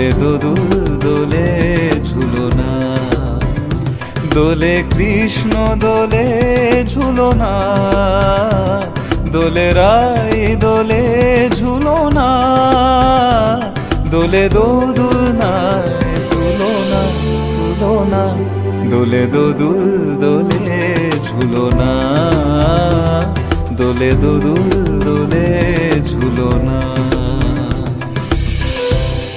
দোলে দোদুল, দোলে ঝুলো না দোলে কৃষ্ণ, দোলে ঝুলো না দোলে রাই, দোলে ঝুলো না দোলে দোদুল না তুলো না তুলো না দোলে দোদুল, দোলে ঝুলো না দোলে দোদুল, দোলে